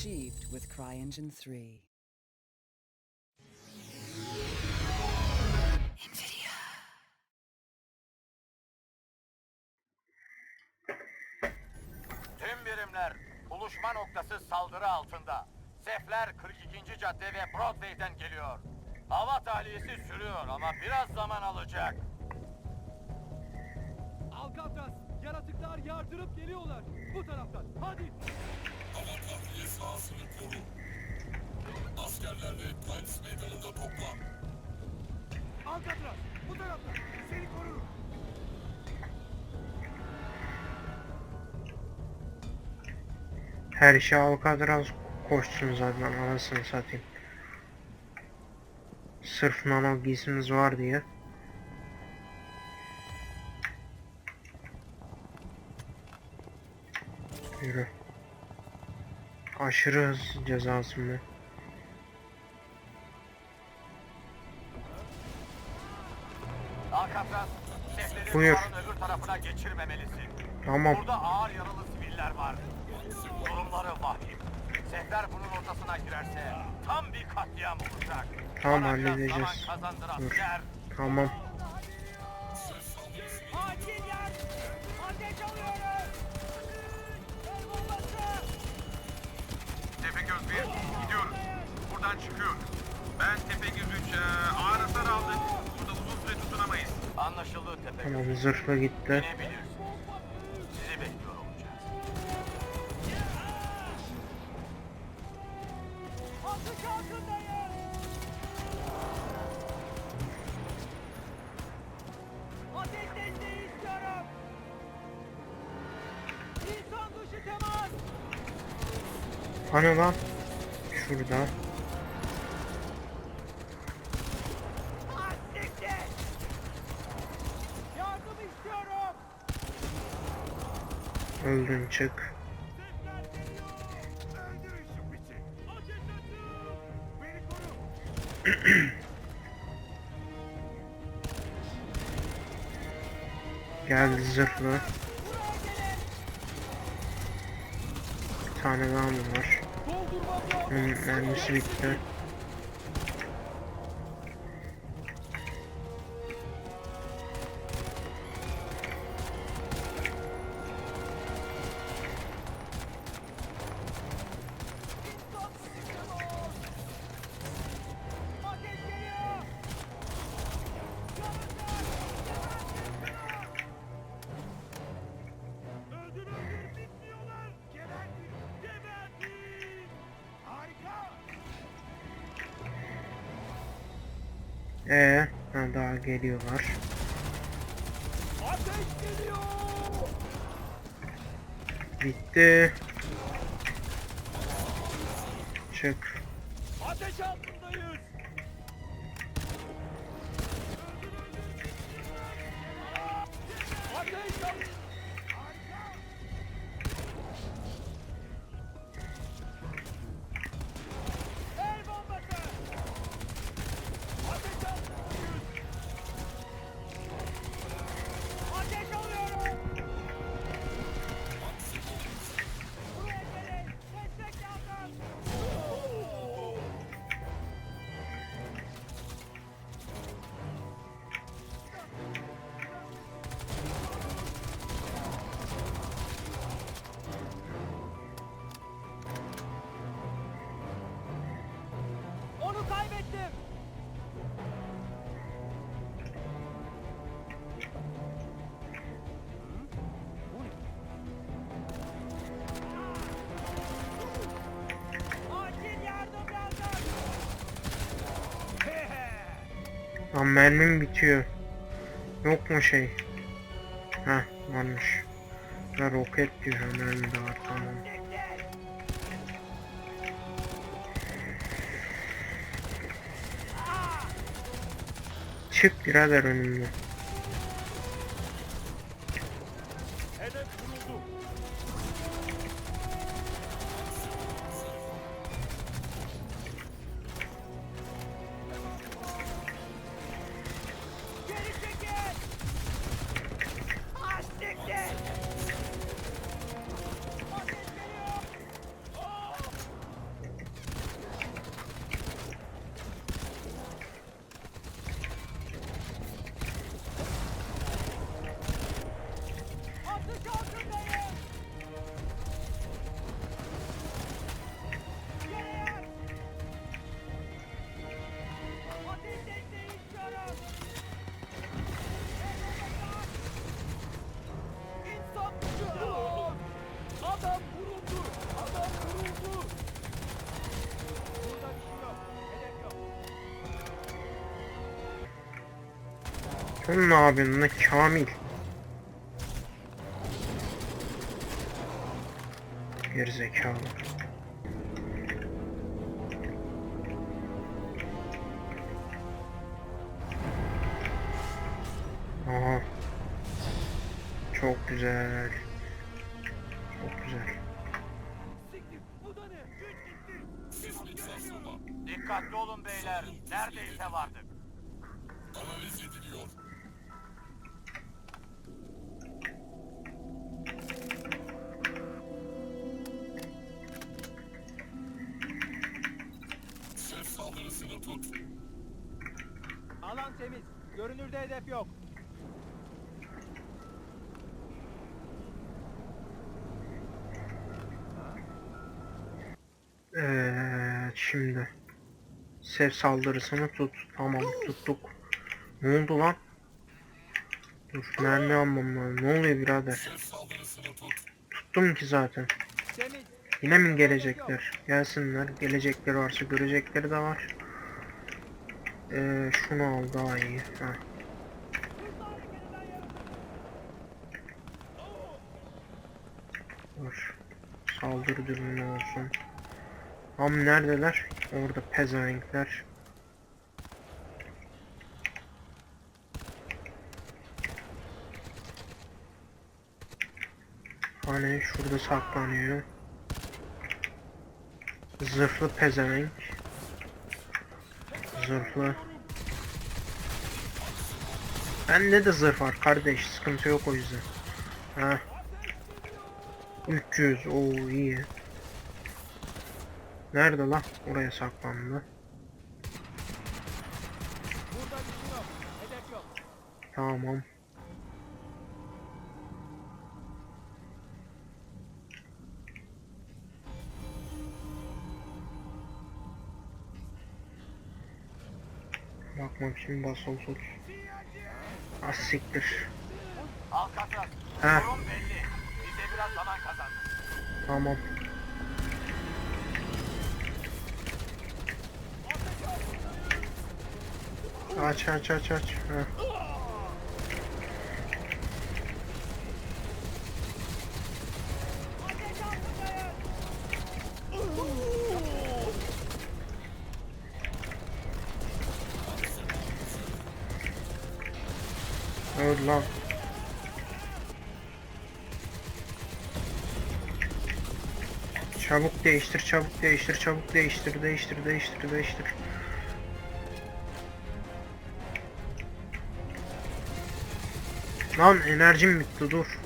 achieved with CryEngine 3. Tüm birimler buluşma noktası saldırı altında. Sefler 42. cadde ve Broadway'den geliyor. Hava tahliyesi sürüyor ama biraz zaman alacak. Alcatraz, yaratıklar yardırıp geliyorlar. Bu taraftan, hadi. Sahasını koru. Askerlerle Times meydanında toplan. Alcatraz, bu taraftan. Seni korurum. Her işe Alcatraz koşsun zaten anasını satayım. Sırf nano giysimiz var diye. Aşırı hız cezası mı? Alcatraz, sefleri Buyur. öbür tarafına geçirmemelisin. Tamam. Burada ağır yaralı siviller var. Durumları vahim. Sefler bunun ortasına girerse tam bir katliam olacak. Tamam, Bana biraz halledeceğiz. zaman Dur. asker. Tamam. Buradan çıkıyoruz. Ben Tepegöz 3, e, ağır hasar aldık. Burada uzun süre tutunamayız. Anlaşıldı Tepegöz. Tamam zırhlı gitti. Binebilirsiniz. Sizi bekliyor olacağız. Atış altındayım. Ateş desteği istiyorum. İnsan dışı temas. Hani lan? Şurada. Ah, siktir. Yardım istiyorum. Öldün çık. Sesler geliyor. Öldürün şu piçi. Ateş açın. Beni koru. Geldi zırhlı. Bir tane daha mı var? Onun mermisi bitti. Geliyorlar. Ateş geliyor. Bitti. Çık. Ateş altındayız. Mermim bitiyor. Yok mu şey? Ha varmış. Ha roket diyor mermi de var tamam. Çık birader önümden. Sen ne yapıyorsun lan Kamil? Gerizekalı. Aha. Çok güzel. Çok güzel. Dikkatli olun beyler. Neredeyse vardık. Analiz ediliyor. Alan temiz. Görünürde hedef yok. Evet şimdi. Sev saldırısını tut. Tamam tuttuk. Ne oldu lan? Dur mermi almam lazım. Ne oluyor birader? Tuttum ki zaten. Yine mi gelecekler? Gelsinler. Gelecekleri varsa görecekleri de var. Ee, şunu al daha iyi. Ha. Dur. Saldırı dürbünü olsun. Am neredeler? Orada pezevenkler. Hani şurada saklanıyor. Zırhlı pezevenk. Zırhlı. Bende de zırh var kardeş. Sıkıntı yok o yüzden. Ha. 300. Oo iyi. Nerede lan? Oraya saklandı. Tamam. İçin basılı tut. Az siktir. Alcatraz. Ha. Tamam. Aç aç aç aç. Ha. Lan. Çabuk değiştir, çabuk değiştir, çabuk değiştir, değiştir, değiştir, değiştir. Lan enerjim bitti, dur.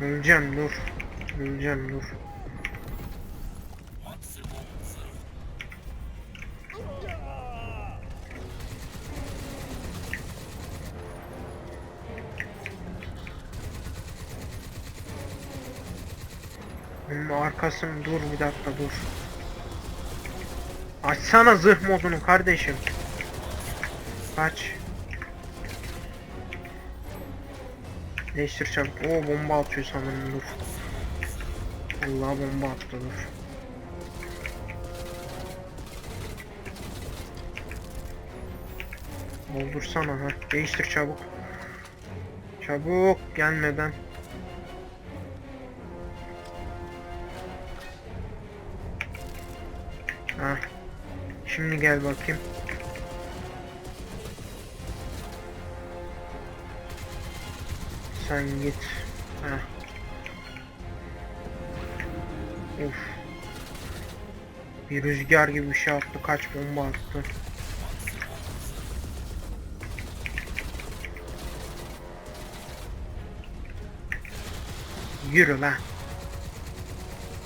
Öleceğim, dur. Öleceğim, dur. Arkasını dur bir dakika dur. Açsana zırh modunu kardeşim. Aç. Değiştir çabuk. Oo bomba atıyor sanırım dur. Allah bomba attı dur. Doldursana ha. Değiştir çabuk. Çabuk gelmeden. Şimdi gel bakayım. Sen git. Of. Bir rüzgar gibi bir şey attı. Kaç bomba attı. Yürü lan.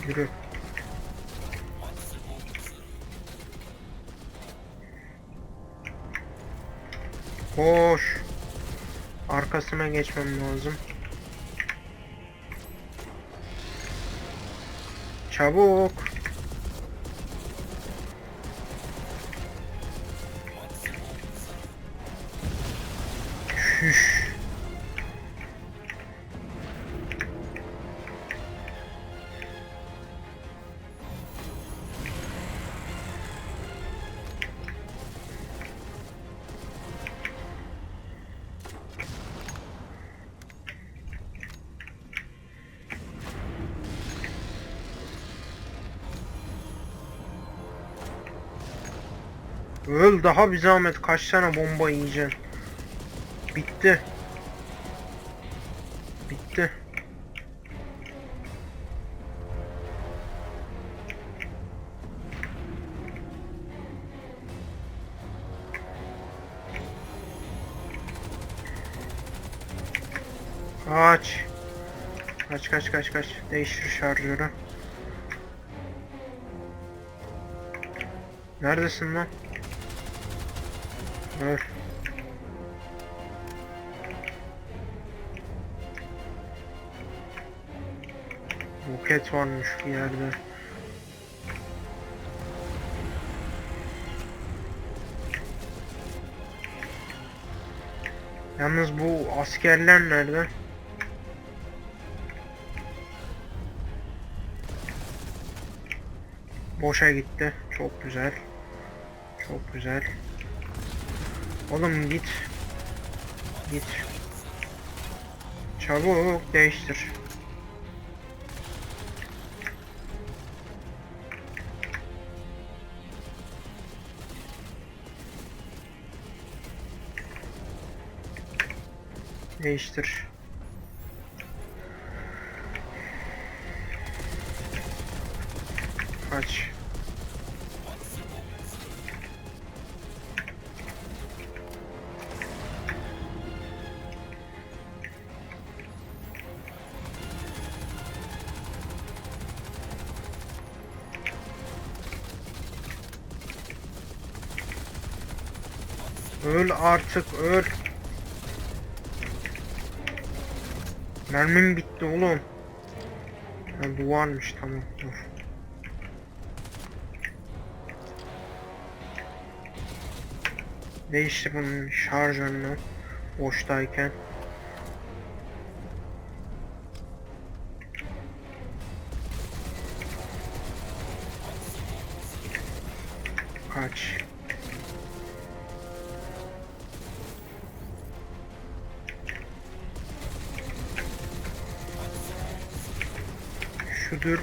Yürü. Koş. Arkasına geçmem lazım. Çabuk. Öl daha bir zahmet kaç tane bomba yiyeceksin. Bitti. Bitti. Kaç. Kaç kaç kaç kaç. Değiştir şarjörü. Neredesin lan? Öl. Roket varmış bir yerde. Yalnız bu askerler nerede? Boşa gitti. Çok güzel. Çok güzel. Oğlum git. Git. Çabuk değiştir. Değiştir. Kaç. Öl artık öl. Mermim bitti oğlum. Ha, bu varmış tamam dur. Değiştir bunun şarjörünü boştayken. Şudur.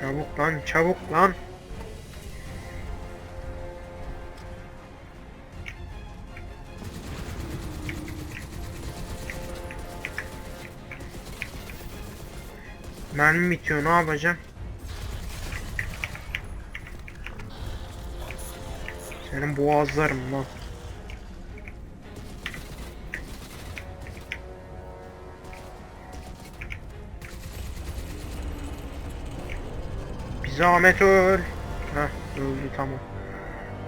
Çabuk lan çabuk lan. Mermi bitiyor ne yapacağım? Senin boğazlarım lan. Zahmet öl. Heh öldü tamam.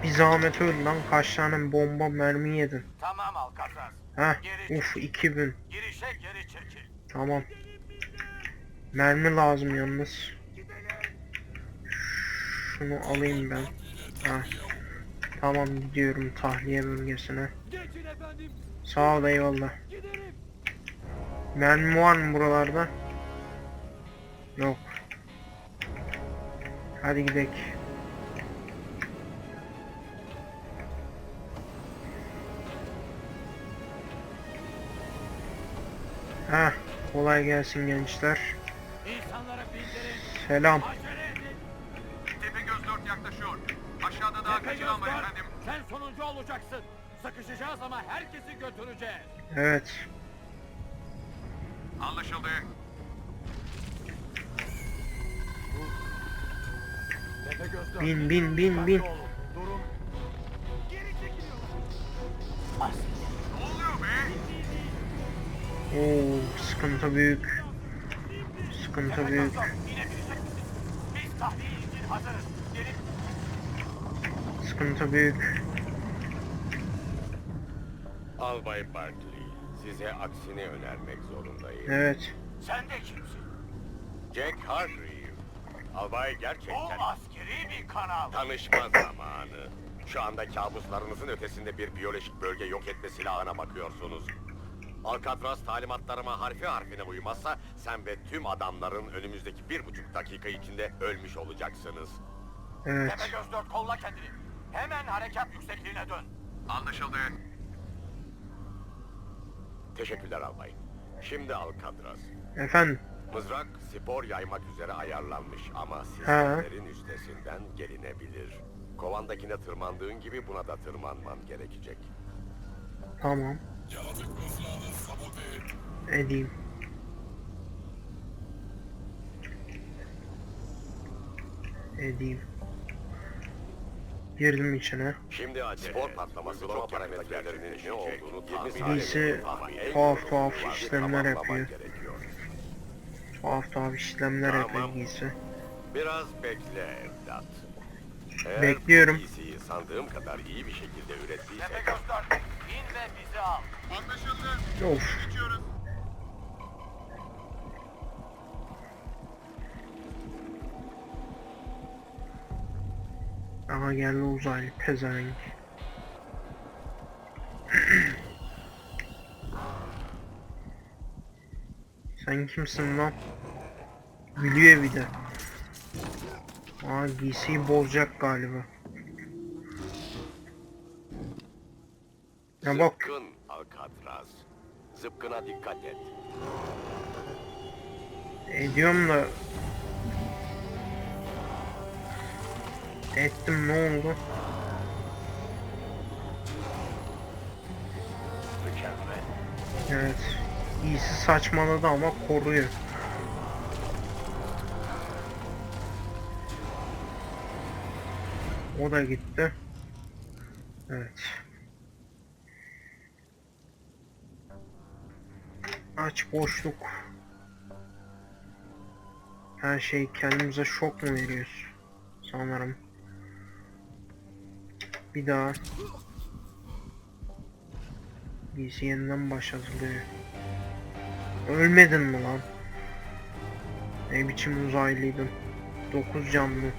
Bir zahmet öl lan kaç tane bomba mermi yedin. Tamam Alcatraz. Heh Geri uf 2000. Girişe geri çekil. Tamam. Mermi lazım yalnız. Şunu alayım ben. Ha. Tamam gidiyorum tahliye bölgesine. Sağ ol eyvallah. Mermi var mı buralarda? Yok. Hadi gidelim. Ha, kolay gelsin gençler. Selam. Tepegöz 4 yaklaşıyor. Aşağıda daha kaçıramayız dört, efendim. Sen sonuncu olacaksın. Sıkışacağız ama herkesi götüreceğiz. Evet. Anlaşıldı. Bin bin bin bin. Oo, sıkıntı büyük. Sıkıntı büyük. Sıkıntı büyük. Albay Barkley, size aksini önermek zorundayım. Evet. Sen de kimsin? Jack Hargrave, albay Bu gerçekten askeri bir kanal. tanışma zamanı. Şu anda kabuslarınızın ötesinde bir biyolojik bölge yok etme silahına bakıyorsunuz. Alcatraz talimatlarıma harfi harfine uymazsa sen ve tüm adamların önümüzdeki bir buçuk dakika içinde ölmüş olacaksınız. Evet. Tepegöz dört kolla kendini. Hemen harekat yüksekliğine dön. Anlaşıldı. Teşekkürler albay. Şimdi Alcatraz. Efendim? Mızrak spor yaymak üzere ayarlanmış ama Ha. sistemlerin üstesinden gelinebilir. Kovandakine tırmandığın gibi buna da tırmanman gerekecek. Tamam. Edeyim. Edeyim. Girdim içine. Şimdi acele. Spor patlaması çok parametrelerinin ne olduğunu tahmin Birisi tuhaf tuhaf işlemler yapıyor. Tuhaf tuhaf işlemler yapıyor Tamam. giysi. Biraz bekle evlat. Eğer Bekliyorum. giysiyi sandığım kadar iyi bir şekilde ürettiysek... Tepe dört. İn ve bizi al. Anlaşıldı. Of. Geçiyoruz. Aha geldi uzaylı pezevenk. Sen kimsin lan? Gülüyor bir de. Aa giysiyi bozacak galiba. Ya bak Zıpkın Alcatraz. Zıpkına dikkat et. ediyorum da ettim ne oldu? Mükemmel. Evet. İyisi saçmaladı ama koruyor. O da gitti. Evet. Aç boşluk. Her şey kendimize şok mu veriyoruz? Sanırım. Bir daha. Giysi yeniden başlatılıyor. Ölmedin mi lan? Ne biçim uzaylıydın? 9 canlı.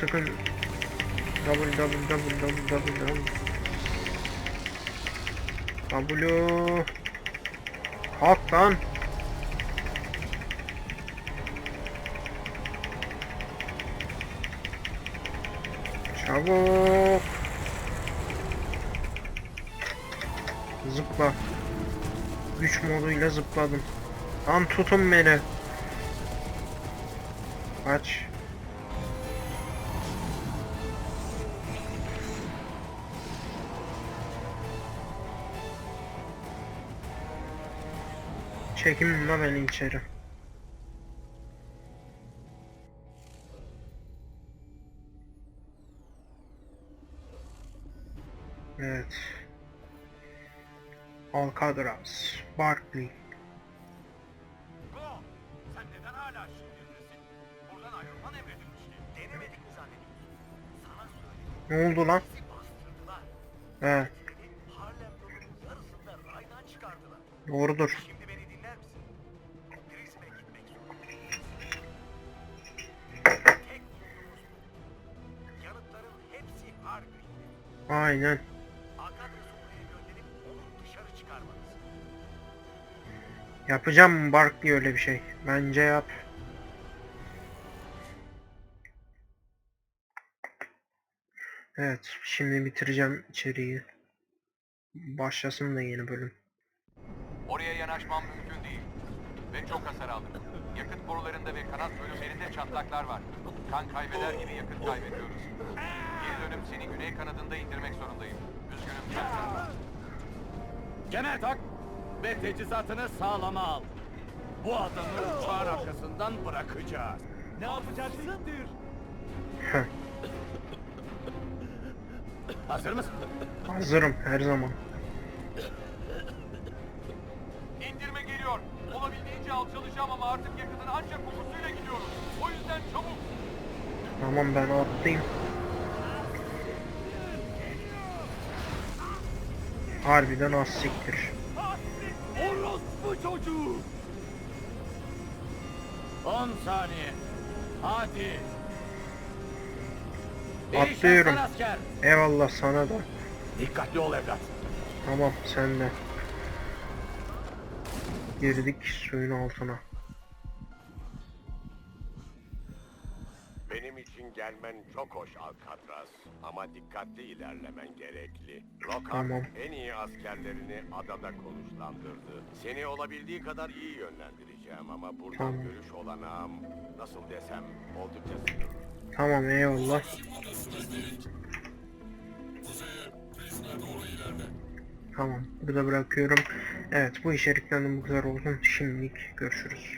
Sıkın. Double double double double double double. W. Kalk lan. Çabuk. Zıpla. Güç moduyla zıpladım. Lan tutun beni. Kaç. Çekin la beni içeri. Alcatraz, Barkley. Bro, sen neden hala şehirdesin? Buradan ayrılman emredilmişti. Denemedik mi zannediyorsun? Sana söyledim. Ne oldu lan? Bizi bastırdılar. He, Beni Harlem yolunun yarısında raydan çıkardılar. doğrudur. Şimdi beni dinler misin? Prizme gitmek zorundayım. Tek yolumuz bu. Yanıtların hepsi Harbi'ydi. Aynen. Yapacağım Barkley öyle bir şey. Bence yap. Evet, şimdi bitireceğim içeriği. Başlasın da yeni bölüm. Oraya yanaşmam mümkün değil. Ve çok hasar aldım. Yakıt borularında ve kanat bölümlerinde çatlaklar var. Kan kaybeder gibi yakıt kaybediyoruz. Geri dönüp seni güney kanadında indirmek zorundayım. Üzgünüm. Kemer tak ve teçhizatını sağlama al. Bu adamı uçağın arkasından bırakacağız. Ne yapacaksın? Heh, Hazır mısın? Hazırım her zaman. İndirme geliyor. Olabildiğince alçalacağım ama artık yakıtın ancak kokusuyla gidiyorum. O yüzden çabuk. Tamam ben atlayayım. Harbiden az siktir. Orospu çocuğu! 10 saniye. Hadi. Atlıyorum. Eyvallah sana da. Dikkatli ol evlat. Tamam sen de. Girdik suyun altına. Gelmen çok hoş Alcatraz. Ama dikkatli ilerlemen gerekli. Lockhart Tamam. en iyi askerlerini adada konuşlandırdı. Seni olabildiği kadar iyi yönlendireceğim ama buradan Tamam. görüş olanağım nasıl desem oldukça sınırlı. Tamam eyvallah. Tamam burada bırakıyorum. Evet bu içerikten de bu kadar olsun. Şimdilik görüşürüz.